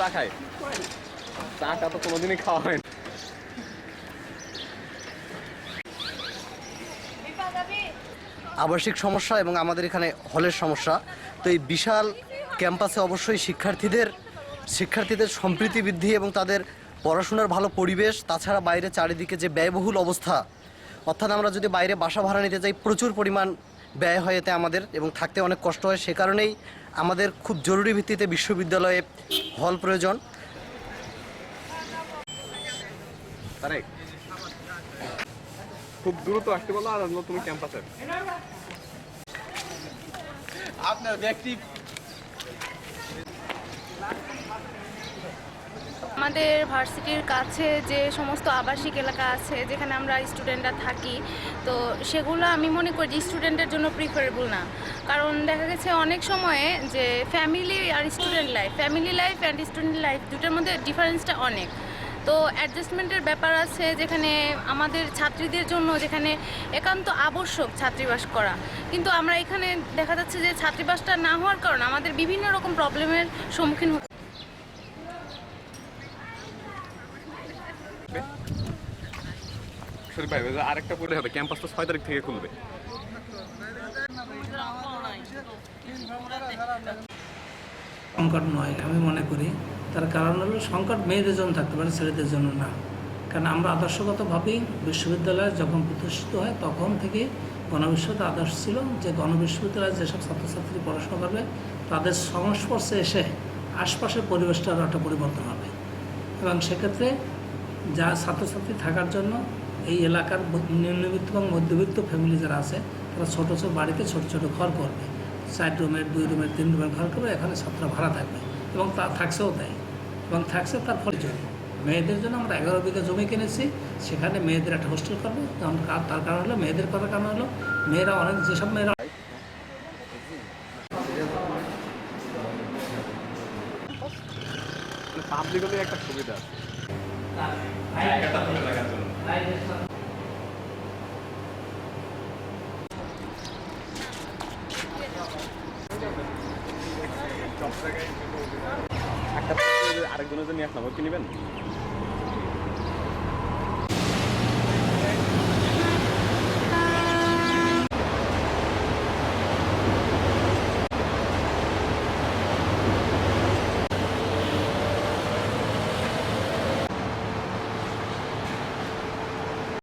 চা চাটা তো কোনোদিনই খাওয়া হয় আবাসিক সমস্যা এবং আমাদের এখানে হলের সমস্যা। তো এই বিশাল ক্যাম্পাসে অবশ্যই শিক্ষার্থীদের শিক্ষার্থীদের সম্প্রীতি বৃদ্ধি এবং তাদের পড়াশোনার ভালো পরিবেশ, তাছাড়া বাইরে চারিদিকে যে ব্যয়বহুল অবস্থা, অর্থাৎ আমরা যদি বাইরে বাসা ভাড়া নিতে যাই, প্রচুর পরিমাণ ব্যয় হয় এতে আমাদের এবং থাকতে অনেক কষ্ট হয়। সে কারণেই আমাদের খুব জরুরি ভিত্তিতে বিশ্ববিদ্যালয়ে হল প্রয়োজন। খুব দ্রুত আসতে বলো আর নতুন ক্যাম্পাসে। আপনার ব্যক্তি আমাদের ভার্সিটির কাছে যে সমস্ত আবাসিক এলাকা আছে, যেখানে আমরা স্টুডেন্টরা থাকি, তো সেগুলো আমি মনে করি যে স্টুডেন্টের জন্য প্রিফারেবল না। কারণ দেখা গেছে অনেক সময়ে যে family R student life family life and student life দুটোর মধ্যে ডিফারেন্সটা অনেক। তো অ্যাডজাস্টমেন্টের ব্যাপার আছে যেখানে আমাদের ছাত্রীদের জন্য, যেখানে একান্ত আবশ্যক ছাত্রীবাস করা। কিন্তু আমরা এখানে দেখা যাচ্ছে যে ছাত্রীবাসটা না হওয়ার কারণে আমাদের বিভিন্ন রকম প্রবলেমের সম্মুখীন হতে আরেকটা পড়লে হবে ছয় তারিখ থেকে খুলবে। সংকট নয়, আমি মনে করি। তার কারণ হলো সংকট মেয়েদের জন্য থাকতে পারে, ছেলেদের জন্য না। কারণ আমরা আদর্শগতভাবেই বিশ্ববিদ্যালয় যখন প্রতিষ্ঠিত হয়, তখন থেকে গণবিশ্ববিদ্যালয় আদর্শ ছিল যে গণবিশ্ববিদ্যালয়ে যেসব ছাত্রছাত্রী পড়াশোনা করবে, তাদের সংস্পর্শে এসে আশপাশের পরিবেশটার একটা পরিবর্তন হবে। এবং সেক্ষেত্রে যা ছাত্রছাত্রী থাকার জন্য এই এলাকার নিম্নবিত্ত এবং মধ্যবিত্ত ফ্যামিলি যারা আছে তারা ছোটো ছোটো বাড়িতে ছোটো ছোটো ঘর করবে চার রুমের দুই রুমের তিন রুমের ঘর করবে এখানে ছাত্ররা ভাড়া থাকবে এবং তা থাকছেও তাই এবং থাকছে তার ফলে জন্য মেয়েদের জন্য আমরা এগারো বিঘা জমি কিনেছি সেখানে মেয়েদের একটা হোস্টেল করব তার কারণ হলো মেয়েদের করার কারণ হলো মেয়েরা অনেক যেসব মেয়েরা পাবলিক হলে একটা সুবিধা আছে একটা আরেকজনের জন্য নম্বর ওই কিনবেন